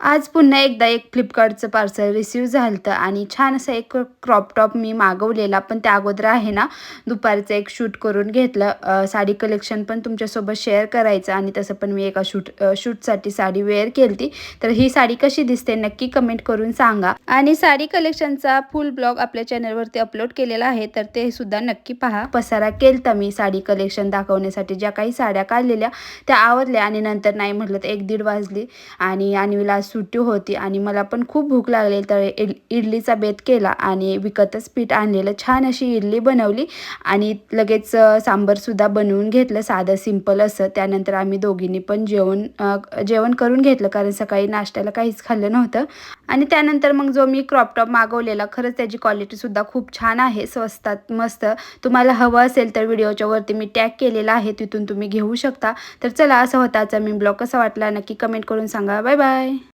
आज पुन्हा एकदा एक फ्लिपकार्टचं पार्सल रिसीव झालं होतं आणि छान असं एक क्रॉप टॉप मी मागवलेला पण त्या अगोदर आहे ना दुपारचं एक शूट करून घेतलं. साडी कलेक्शन पण तुमच्यासोबत शेअर करायचं आणि तसं पण मी एका शूट शूटसाठी साडी वेअर केली तर ही साडी कशी दिसते नक्की कमेंट करून सांगा. आणि साडी कलेक्शनचा फुल ब्लॉग आपल्या चॅनलवरती अपलोड केलेला आहे तर ते सुद्धा नक्की पहा. पसारा केलता मी साडी कलेक्शन दाखवण्यासाठी ज्या काही साड्या काढलेल्या त्या आवडल्या आणि नंतर नाही म्हटलं तर एक दीड वाजली. आणि आणि आज सुट्टी होती आणि मला पण खूप भूक लागली. तर इड इडलीचा बेत केला आणि विकतच पीठ आणलेलं छान अशी इडली बनवली आणि लगेच सांबरसुद्धा सांबारसुद्धा बनवून घेतलं साधं सिंपल असं. त्यानंतर आम्ही दोघींनी पण जेवण जेवण करून घेतलं कारण सकाळी नाश्त्याला काहीच खाल्लं नव्हतं. आणि त्यानंतर मग जो मी क्रॉपटॉप मागवलेला खरंच त्याची क्वालिटीसुद्धा खूप छान आहे स्वस्तात मस्त. तुम्हाला हवं असेल तर व्हिडिओच्या वरती मी टॅग केलेला आहे तिथून तुम्ही घेऊ शकता. तर चला असं होता आजचा मी ब्लॉग कसा वाटला नक्की कमेंट करून सांगा. Bye bye.